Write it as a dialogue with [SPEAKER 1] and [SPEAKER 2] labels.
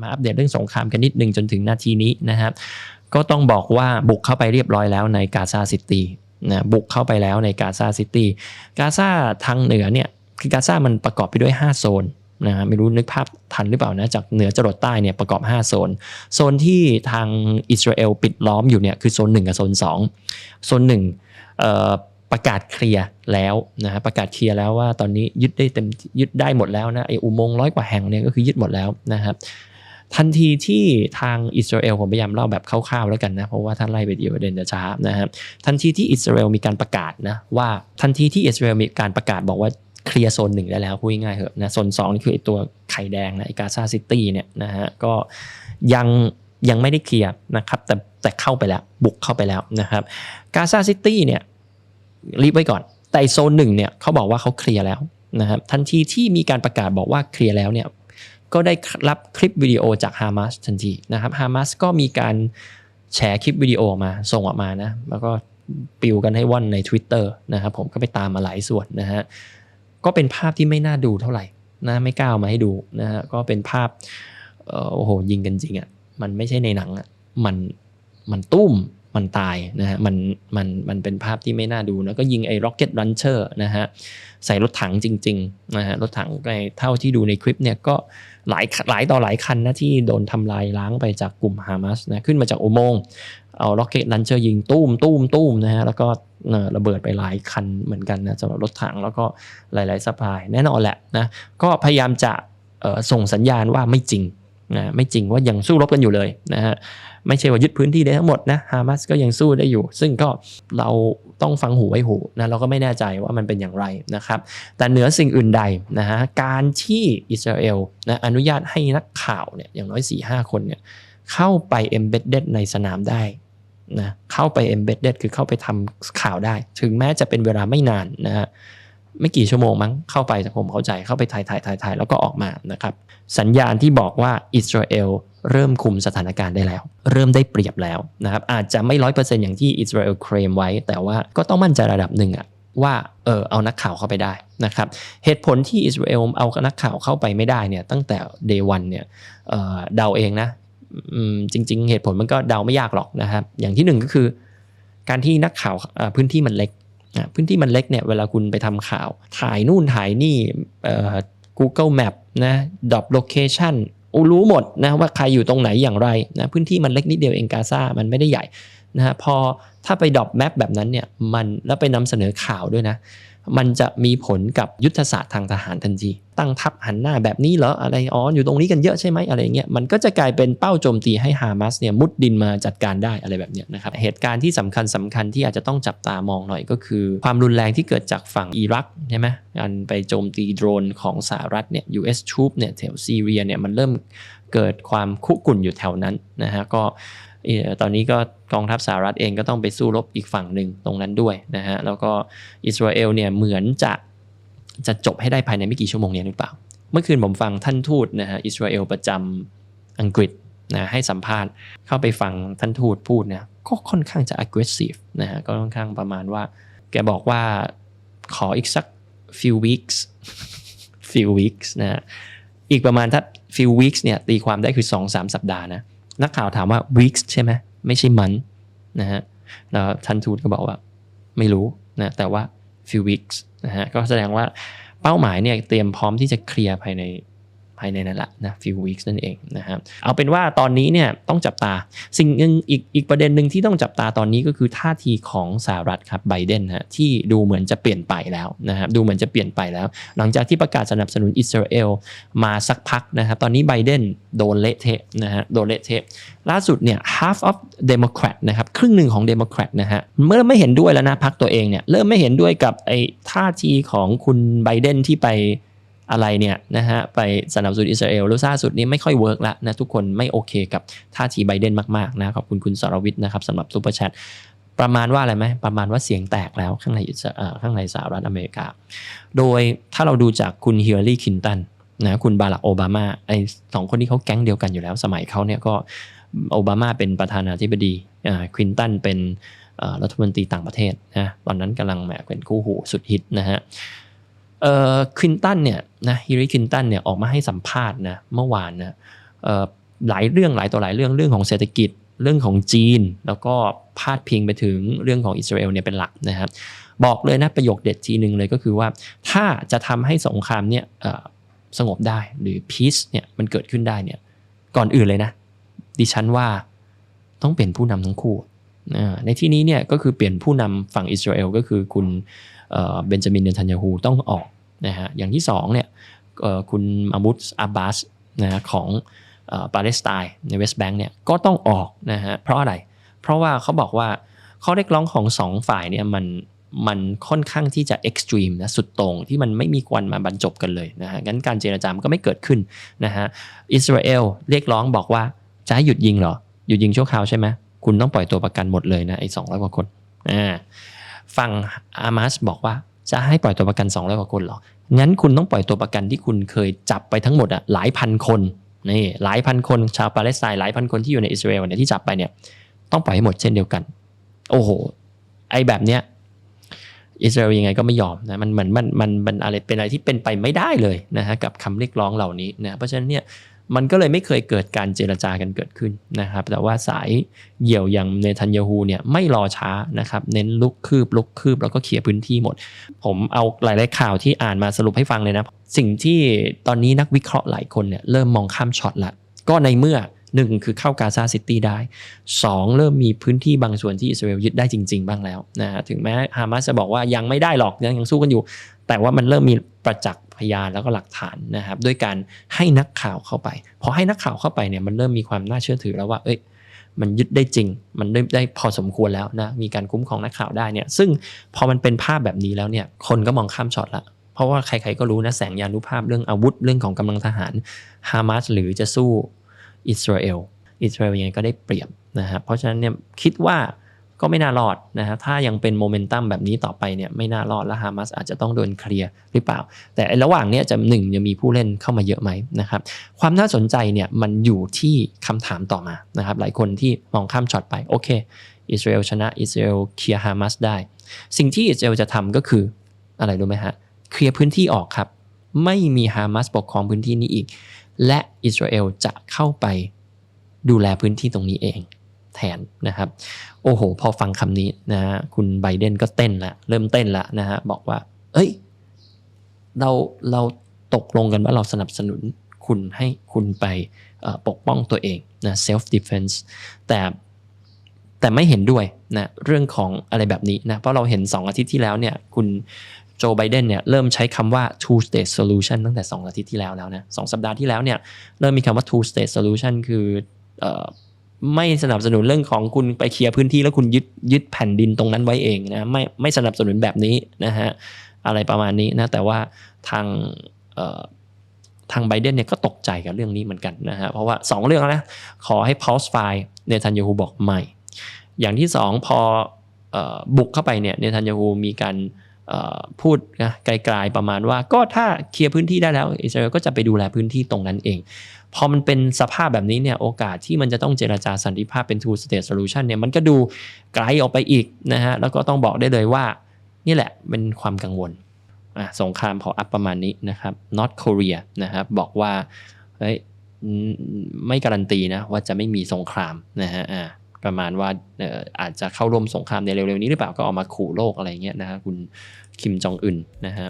[SPEAKER 1] มาอัปเดตเรื่องสงครามกันนิดนึงจนถึงนาทีนี้นะครับ ก็ต้องบอกว่าบุกเข้าไปเรียบร้อยแล้วในกาซาซิตี้นะบุกเข้าไปแล้วในกาซาซิตี้กาซาทางเหนือเนี่ยคือกาซามันประกอบไปด้วย 5 โซนนะฮะไม่รู้นึกภาพทันหรือเปล่านะจากเหนือจรดใต้เนี่ยประกอบ 5 โซน โซนที่ทางอิสราเอลปิดล้อมอยู่เนี่ยคือโซน 1 กับโซน 2 โซน1เอ่อประกาศเคลียร์แล้วนะฮะประกาศเคลียร์แล้วว่าตอนนี้ยึดได้เต็มยึดได้หมดแล้วนะไออุโมงค์ร้อยกว่าแห่งเนี่ยก็คือยึดหมดแล้วนะครับ ทันทีที่ทางอิสราเอลผมพยายามเล่าแบบคร่าวๆแล้วกันนะ เพราะว่าท่านไล่ไปเดียวประเด็นจะช้านะครับทันทีที่อิสราเอลมีการประกาศนะว่าทันทีที่อิสราเอลมีการประกาศบอกว่าเคลียร์โซนหนึ่งได้แล้วพูดง่ายๆเหอะนะโซนสองนี่คือไอตัวไข่แดงนะไอกาซาซิตี้เนี่ยนะฮะก็ยังยังไม่ได้เคลียร์นะครับแต่แต่เข้าไปแล้วบุกเข้าไปแล้วนะครับกาซาซิตี้เนี่ยรีบไว้ก่อน แต่โซนหนึ่งเนี่ยเขาบอกว่าเขาเคลียร์แล้วนะครับทันทีที่มีการประกาศบอกว่าเคลียร์แล้วเนี่ย ก็ได้รับคลิปวิดีโอจากฮามาสทันทีนะครับฮามาสก็มีการแชร์คลิปวิดีโอออกมาส่งออกมานะแล้วก็ปิวกันให้ว่อนใน Twitter นะครับผมก็ไปตามมาหลายส่วนนะฮะก็เป็นภาพที่ไม่น่าดูเท่าไหร่นะไม่กล้าเอามาให้ดูนะฮะก็เป็นภาพโอ้โหยิงกันจริงอะ่ะมันไม่ใช่ในหนังอะ่ะมันมันตุ้ม มันตายนะฮะมันมันมันเป็นภาพที่ไม่น่าดูแล้วก็ยิงไอ้ rocket launcher นะฮะใส่รถถังจริงๆนะฮะรถถังในเท่าที่ดูในคลิปเนี่ยก็หลายหลายต่อหลายคันนะที่โดนทำลายล้างไปจากกลุ่มฮามาสนะขึ้นมาจากอุโมงค์เอาล็อกเก็ตลันเชอร์ยิงตุ้มตุ้มตุ้มนะฮะแล้วก็ระเบิดไปหลายคันเหมือนกันนะสำหรับรถถังแล้วก็หลายๆสปายแน่นอนแหละนะก็พยายามจะส่งสัญญาณว่าไม่จริงนะไม่จริงว่ายังสู้รบกันอยู่เลยนะฮะ ไม่ใช่ว่ายึดพื้นที่ได้ทั้งหมดนะฮามาสก็ยังสู้ได้อยู่ ซึ่งก็เราต้องฟังหูไว้หูนะเราก็ไม่แน่ใจว่ามันเป็นอย่างไรนะครับ แต่เหนือสิ่งอื่นใดนะฮะการที่อิสราเอลนะอนุญาตให้นักข่าวเนี่ยอย่างน้อย4ี่ห้าคนเนี่ยเข้าไป embedded ในสนามได้นะเข้าไป embedded คือเข้าไปทำข่าวได้ ถึงแม้จะเป็นเวลาไม่นานนะฮะไม่กี่ชั่วโมงมั้งเข้าไปผมเข้าใจเข้าไปถ่ายถ่ายถ่ายถ่ายแล้วก็ออกมานะครับ สัญญาณที่บอกว่าอิสราเอล เริ่มคุมสถานการณ์ได้แล้ว เริ่มได้เปรียบแล้วนะครับอาจจะไม่ร้อยเปอร์เซ็นต์อย่างที่อิสราเอลเคลมไว้ แต่ว่าก็ต้องมั่นใจระดับหนึ่งอะว่าเออเอานักข่าวเข้าไปได้นะครับเหตุผลที่อิสราเอลเอานักข่าวเข้าไปไม่ได้เนี่ยตั้งแต่ day one เนี่ยเเดาเองนะจริง ๆ เหตุผลมันก็เดาไม่ยากหรอกนะครับ อย่างที่หนึ่งก็คือ การที่นักข่าวพื้นที่มันเล็กพื้นที่มันเล็กเนี่ยเวลาคุณไปทำข่าว ถ่ายนู่นถ่ายนี่ Google Map นะดรอ p location อู รู้หมดนะว่าใครอยู่ตรงไหนอย่างไรนะพื้นที่มันเล็กนิดเดียวเองกาซามันไม่ได้ใหญ่นะฮะพอถ้าไปดรอปแมปแบบนั้นเนี่ยมันแล้วไปนำเสนอข่าวด้วยนะ มันจะมีผลกับยุทธศาสตร์ทางทหารทันที ตั้งทัพหันหน้าแบบนี้เหรออะไรอ๋ออยู่ตรงนี้กันเยอะใช่ไหมอะไรเงี้ยมันก็จะกลายเป็นเป้าโจมตีให้ฮามาสเนี่ยมุดดินมาจัดการได้อะไรแบบเนี้ยนะครับเหตุการณ์ที่สำคัญสำคัญที่อาจจะต้องจับตามองหน่อยก็คือ ความรุนแรงที่เกิดจากฝั่งอิรักใช่ไหมการไปโจมตีโดรนของสหรัฐเนี่ย US troop เนี่ยแถวซีเรียเนี่ยมันเริ่มเกิดความคุกรุ่นอยู่แถวนั้นนะฮะก็ ตอนนี้ก็กองทัพสหรัฐเองก็ต้องไปสู้รบอีกฝั่งหนึ่งตรงนั้นด้วยนะฮะแล้วก็อิสราเอลเนี่ยเหมือนจะจะจบให้ได้ภายในไม่กี่ชั่วโมงเนี้หรือเปล่า เมื่อคืนผมฟังท่านทูตนะฮะอิสราเอลประจำอังกฤษนะให้สัมภาษณ์เข้าไปฟังท่านทูตพูดเนี่ยก็ค่อนข้างจะ aggressive นะฮะก็ค่อนข้างประมาณว่า แกบอกว่าขออีกสัก few weeks few weeks นะฮะอีกประมาณถ้า few weeks เนี่ยตีความได้คือ 2-3 สัปดาห์นะ นักข่าวถามว่า weeks ใช่ไหมไม่ใช่มันนะฮะแล้วทันทูตก็บอกว่า ไม่รู้นะแต่ว่า few weeks นะฮะก็แสดงว่าเป้าหมายเนี่ยเตรียมพร้อมที่จะเคลียร์ภายใน ภายในนั่นแหละนะ few weeks นั่นเองนะครับเอาเป็นว่าตอนนี้เนี่ยต้องจับตาสิ่งหนึ่งอีกอีกประเด็นหนึ่งที่ต้องจับตาตอนนี้ก็คือท่าทีของสหรัฐครับไบเดนฮะที่ดูเหมือนจะเปลี่ยนไปแล้วนะครับดูเหมือนจะเปลี่ยนไปแล้ว หลังจากที่ประกาศสนับสนุนอิสราเอลมาสักพักนะครับตอนนี้ไบเดนโดนเละเทะนะฮะโดนเละเทะล่าสุดเนี่ย half of Democrat นะครับครึ่งหนึ่งของ Democrat นะฮะเมื่อไม่เห็นด้วยแล้วนะพักตัวเองเนี่ยเริ่มไม่เห็นด้วยกับไอ้ท่าทีของคุณไบเดนที่ไป อะไรเนี่ยนะฮะไปสนับสนุนอิสราเอลแล้วล่าสุดนี้ไม่ค่อยเวิร์กละนะทุกคนไม่โอเคกับท่าทีไบเดนมากๆนะขอบคุณคุณสรวิทย์นะครับสำหรับซูเปอร์แชทประมาณว่าอะไรไหมประมาณว่าเสียงแตกแล้วข้างในอิสเอ่อข้างในสหรัฐอเมริกา โดยถ้าเราดูจากคุณฮิลลารีคินตันนะคุณบารักโอบามาไอสองคนนี้เขาแก๊งเดียวกันอยู่แล้ว สมัยเขาเนี่ยก็โอบามาเป็นประธานาธิบดีอ่าคินตันเป็นรัฐมนตรีต่างประเทศนะตอนนั้นกำลังแหมเป็นคู่หูสุดฮิตนะฮะ เอ่อคลินตันเนี่ยนะฮิรีคลินตันเนี่ยออกมาให้สัมภาษณ์นะเมื่อวานนะเอ่อหลายเรื่องหลายต่อหลายเรื่องเรื่องของเศรษฐกิจเรื่องของจีน แล้วก็พาดพิงไปถึงเรื่องของอิสราเอลเนี่ยเป็นหลักนะครับบอกเลยนะประโยคเด็ดทีหนึ่งเลยก็คือว่า ถ้าจะทำให้สงครามเนี่ยสงบได้หรือ peace เนี่ยมันเกิดขึ้นได้เนี่ยก่อนอื่นเลยนะ ดิฉันว่าต้องเปลี่ยนผู้นำทั้งคู่ ในที่นี้เนี่ยก็คือเปลี่ยนผู้นำฝั่งอิสราเอลก็คือคุณ เบนจามินเนทันยาฮูต้องออกนะฮะอย่างที่สองเนี่ยคุณอามุสอาบบาสนะฮะของปาเลสไตน์ในเวสต์แบงค์เนี่ยก็ต้องออกนะฮะเพราะอะไร เพราะว่าเขาบอกว่าข้อเรียกร้องของสองฝ่ายเนี่ยมันมันค่อนข้างที่จะเอ็กซ์ตรีมนะสุดต่งที่มันไม่มีควันมาบรรจบกันเลยนะฮะงั้นการเจรจามันก็ไม่เกิดขึ้นนะฮะอิสราเอลเรียกร้องบอกว่าจะให้หยุดยิงเหรอ หยุดยิงชั่วคราวใช่ไหมคุณต้องปล่อยตัวประกันหมดเลยนะไอ้สองร้อยกว่าคนอ่า ฝั่งอามาสบอกว่าจะให้ปล่อยตัวประกัน 200 กว่าคนหรอ งั้นคุณต้องปล่อยตัวประกันที่คุณเคยจับไปทั้งหมดอะหลายพันคนนี่หลายพันคนชาวปาเลสไตน์หลายพันคนที่อยู่ในอิสราเอลเนี่ยที่จับไปเนี่ยต้องปล่อยให้หมดเช่นเดียวกัน โอ้โห ไอ้แบบเนี้ยอิสราเอลยังไงก็ไม่ยอมนะมันเหมือนมันมันมันอะไรเป็นอะไรที่เป็นไปไม่ได้เลยนะฮะกับคำเรียกร้องเหล่านี้นะเพราะฉะนั้นเนี่ย มันก็เลยไม่เคยเกิดการเจรจากันเกิดขึ้นนะครับ แต่ว่าสายเหี่ยวอย่างเนทันยาฮูเนี่ยไม่รอช้านะครับ เน้นลุกคืบลุกคืบแล้วก็เคลียร์พื้นที่หมด ผมเอาหลายๆข่าวที่อ่านมาสรุปให้ฟังเลยนะ สิ่งที่ตอนนี้นักวิเคราะห์หลายคนเนี่ยเริ่มมองข้ามช็อตละก็ในเมื่อ หนึ่งคือเข้ากาซาซิตี้ได้สองเริ่มมีพื้นที่บางส่วนที่อิสราเอลยึดได้จริง ๆ บ้างแล้วนะถึงแม้ฮามาสจะบอกว่ายังไม่ได้หรอกยังยังสู้กันอยู่ แต่ว่ามันเริ่มมีประจักษ์พยานแล้วก็หลักฐานนะครับด้วยการให้นักข่าวเข้าไปพอให้นักข่าวเข้าไปเนี่ยมันเริ่มมีความน่าเชื่อถือแล้วว่าเอ้ยมันยึดได้จริง มันได้ได้พอสมควรแล้วนะ มีการคุ้มครองนักข่าวได้เนี่ย ซึ่งพอมันเป็นภาพแบบนี้แล้วเนี่ย คนก็มองข้ามช็อตละ เพราะว่าใครๆก็รู้นะ แสงยานุภาพเรื่องอาวุธเรื่องของกำลังทหาร ฮามาสหรือจะสู้ อิสราเอล อิสราเอลยังไงก็ได้เปรียบนะครับเพราะฉะนั้นเนี่ยคิดว่าก็ไม่น่ารอดนะฮะ ถ้ายังเป็นโมเมนตัมแบบนี้ต่อไปเนี่ยไม่น่ารอดและฮามาสอาจจะต้องโดนเคลียร์หรือเปล่า แต่ระหว่างเนี้ยจะหนึ่งจะมีผู้เล่นเข้ามาเยอะไหมนะครับ ความน่าสนใจเนี่ยมันอยู่ที่คำถามต่อมานะครับ หลายคนที่มองข้ามช็อตไป โอเค อิสราเอลชนะอิสราเอลเคลียร์ฮามาสได้ สิ่งที่อิสราเอลจะทำก็คืออะไรรู้ไหมฮะ เคลียร์พื้นที่ออกครับ ไม่มีฮามาสปกครองพื้นที่นี้อีก และอิสราเอลจะเข้าไปดูแลพื้นที่ตรงนี้เองแทนนะครับ โอ้โห พอฟังคำนี้นะฮะคุณไบเดนก็เต้นละเริ่มเต้นละนะฮะบอกว่า เอ้ย เราเราตกลงกันว่าเราสนับสนุนคุณให้คุณไปปกป้องตัวเองนะ self defense แต่แต่ไม่เห็นด้วยนะเรื่องของอะไรแบบนี้นะเพราะเราเห็น 2 อาทิตย์ที่แล้วเนี่ยคุณ โจไบเดนเนี่ยเริ่มใช้คำว่า two state solution ตั้งแต่ 2 อาทิตย์ที่แล้วแล้วนะสองสัปดาห์ที่แล้วเนี่ยเริ่มมีคำว่า two state solution คืออไม่สนับสนุนเรื่องของคุณไปเคลียร์พื้นที่แล้วคุณยึดยึดแผ่นดินตรงนั้นไว้เองนะไม่ไม่สนับสนุนแบบนี้นะฮะอะไรประมาณนี้นะแต่ว่าทางทางไบเดนเนี่ยก็ตกใจกับเรื่องนี้เหมือนกันนะฮะเพราะว่า 2 เรื่องแล้วนะขอให้ pause file เนทันยาฮูบอกไม่ อย่างที่ 2พอออบุกเข้าไปเนี่ยเนทันยาฮูมีการเพูดนะไกลๆประมาณว่า ก็ถ้าเคลียร์พื้นที่ได้แล้วอิสราเอลก็จะไปดูแลพื้นที่ตรงนั้นเอง พอมันเป็นสภาพแบบนี้เนี่ยโอกาสที่มันจะต้องเจราจาสันติภาพเป็น two state solution เนี่ยมันก็ดูไกลออกไปอีกนะฮะแล้วก็ต้องบอกได้เลยว่า นี่แหละเป็นความกังวลสงครามพออัพประมาณนี้นะครับ North Korea นะครับบอกว่าเฮ้ยไม่การันตีนะว่าจะไม่มีสงครามนะฮะ ประมาณว่าเอ่ออาจจะเข้าร่วมสงครามในเร็วๆนี้หรือเปล่าก็ออกมาขู่โลกอะไรเงี้ยนะฮะคุณคิมจองอึนนะฮะ